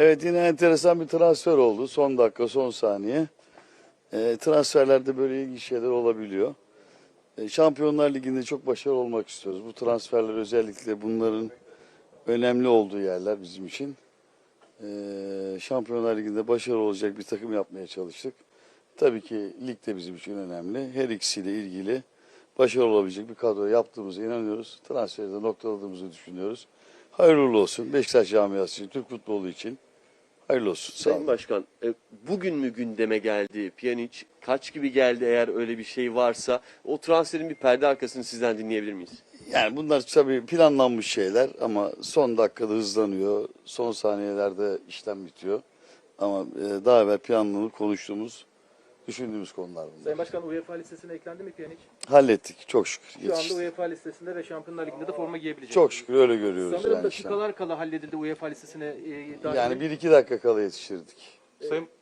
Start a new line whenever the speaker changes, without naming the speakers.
Evet yine enteresan bir transfer oldu. Son dakika, son saniye. E, transferlerde böyle ilginç şeyler olabiliyor. E, Şampiyonlar Ligi'nde çok başarılı olmak istiyoruz. Bu transferler özellikle bunların önemli olduğu yerler bizim için. E, Şampiyonlar Ligi'nde başarılı olacak bir takım yapmaya çalıştık. Tabii ki lig de bizim için önemli. Her ikisiyle ilgili başarılı olabilecek bir kadro yaptığımıza inanıyoruz. Transferi de noktaladığımızı düşünüyoruz. Hayırlı olsun. Beşiktaş camiası için, Türk futbolu için. Hayırlı olsun. Sağ
Sayın
olun.
Başkan, e, bugün mü gündeme geldi Pjanic? Kaç gibi geldi eğer öyle bir şey varsa? O transferin bir perde arkasını sizden dinleyebilir miyiz?
Yani bunlar tabii planlanmış şeyler ama son dakikada hızlanıyor. Son saniyelerde işlem bitiyor. Ama e, daha evvel planlanıp konuştuğumuz, düşündüğümüz konular bunlar.
Sayın Başkan UEFA listesine eklendi mi Pjanic?
Hallettik çok şükür.
Şu anda
Yetişti.
UEFA listesinde ve Şampiyonlar Ligi'nde de forma giyebilecek.
Çok şükür öyle görüyoruz
Sanırım
yani. işte.
dakikalar kala halledildi UEFA listesine. E, dahil
Yani bir iki dakika kala yetiştirdik.
Sayın